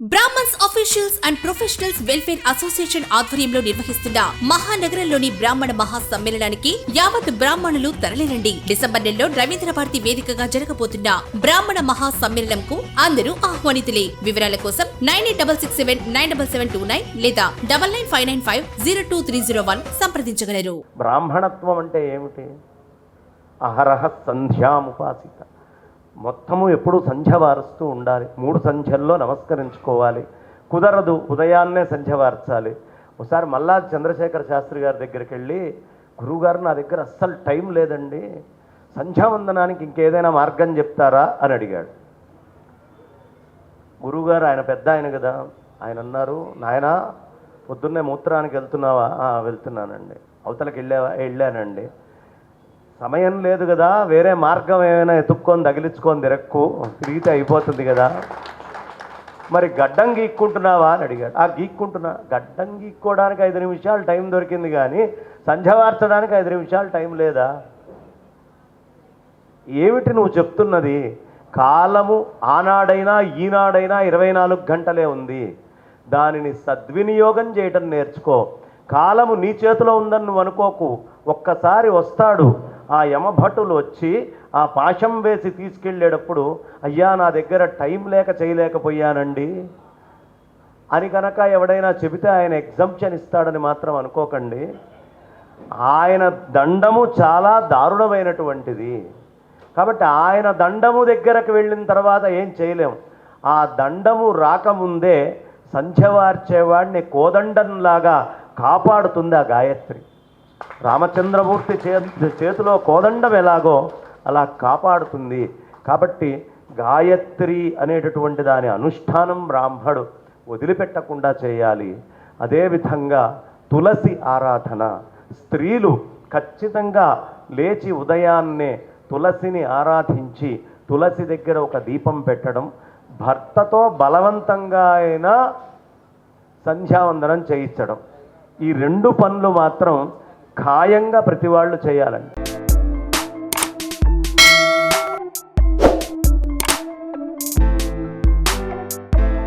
Brahmins officials and professionals welfare association ఆధ్వర్యంలో నిర్వహిస్తున్న మహానగరంలోని బ్రాహ్మణ మహా సమ్మేళనానికి యావత్ బ్రాహ్మణులు తరలిరండి. డిసెంబర్ నెలలో రవీంద్ర భారతి వేదికగా జరగబోతున్న బ్రాహ్మణ మహా సమ్మేళనంకు అందరూ ఆహ్వానితులే. వివరాల కోసం nine eight double six seven nine double seven two nine లేదా double nine five nine five zero two three zero one సంప్రదించగలరు. బ్రాహ్మణత్వం అంటే ఏమిటి? అహరహ సంధ్యాముపాసిత. మొత్తము ఎప్పుడు సంధ్య వారుస్తూ ఉండాలి. మూడు సంధ్యల్లో నమస్కరించుకోవాలి. కుదరదు ఉదయాన్నే సంధ్య వార్చాలి ఒకసారి మల్లా చంద్రశేఖర శాస్త్రి గారి దగ్గరికి వెళ్ళి గురువుగారు నా దగ్గర అస్సలు టైం లేదండి. సంధ్యావందనానికి ఇంకేదైనా మార్గం చెప్తారా? అని అడిగాడు. గురువుగారు ఆయన పెద్ద ఆయన కదా. ఆయన అన్నారు నాయనా పొద్దున్నే మూత్రానికి వెళ్తున్నావా? వెళ్తున్నానండి. అవతలకి వెళ్ళావా? వెళ్ళానండి. సమయం లేదు కదా వేరే మార్గం ఏమైనా ఎత్తుక్కొని తగిలించుకొని తిరక్కు. తిరిగితే అయిపోతుంది కదా. మరి గడ్డం గీక్కుంటున్నావా అని అడిగాడు. ఆ గీక్కుంటున్నా. గడ్డం గీక్కోవడానికి ఐదు నిమిషాలు టైం దొరికింది కానీ సంధ్యవార్చడానికి ఐదు నిమిషాలు టైం లేదా? ఏమిటి నువ్వు చెప్తున్నది? కాలము ఆనాడైనా ఈనాడైనా ఇరవై నాలుగు గంటలే ఉంది. దానిని సద్వినియోగం చేయటం నేర్చుకో. కాలము నీ చేతిలో ఉందని నువ్వు అనుకోకు. ఒక్కసారి వస్తాడు. ఆ యమభటులు వచ్చి ఆ పాశం వేసి తీసుకెళ్ళేటప్పుడు అయ్యా నా దగ్గర టైం లేక చేయలేకపోయానండి. అని కనుక ఎవడైనా చెబితే ఆయన ఎగ్జంప్షన్ ఇస్తాడని మాత్రం అనుకోకండి. ఆయన దండము చాలా దారుణమైనటువంటిది. కాబట్టి ఆయన దండము దగ్గరకు వెళ్ళిన తర్వాత ఏం చేయలేం. ఆ దండము రాకముందే సంధ్యవార్చేవాడిని కోదండంలాగా కాపాడుతుంది ఆ గాయత్రి. రామచంద్రమూర్తి చే చేతిలో కోదండం ఎలాగో అలా కాపాడుతుంది. కాబట్టి గాయత్రి అనేటటువంటి దాని అనుష్ఠానం బ్రాహ్మడు వదిలిపెట్టకుండా చేయాలి. అదేవిధంగా తులసి ఆరాధన. స్త్రీలు ఖచ్చితంగా లేచి ఉదయాన్నే తులసిని ఆరాధించి తులసి దగ్గర ఒక దీపం పెట్టడం భర్తతో బలవంతంగా అయినా సంధ్యావందనం చేయించడం. ఈ రెండు పనులు మాత్రం ఖాయంగా ప్రతి వాళ్ళు చేయాలండి.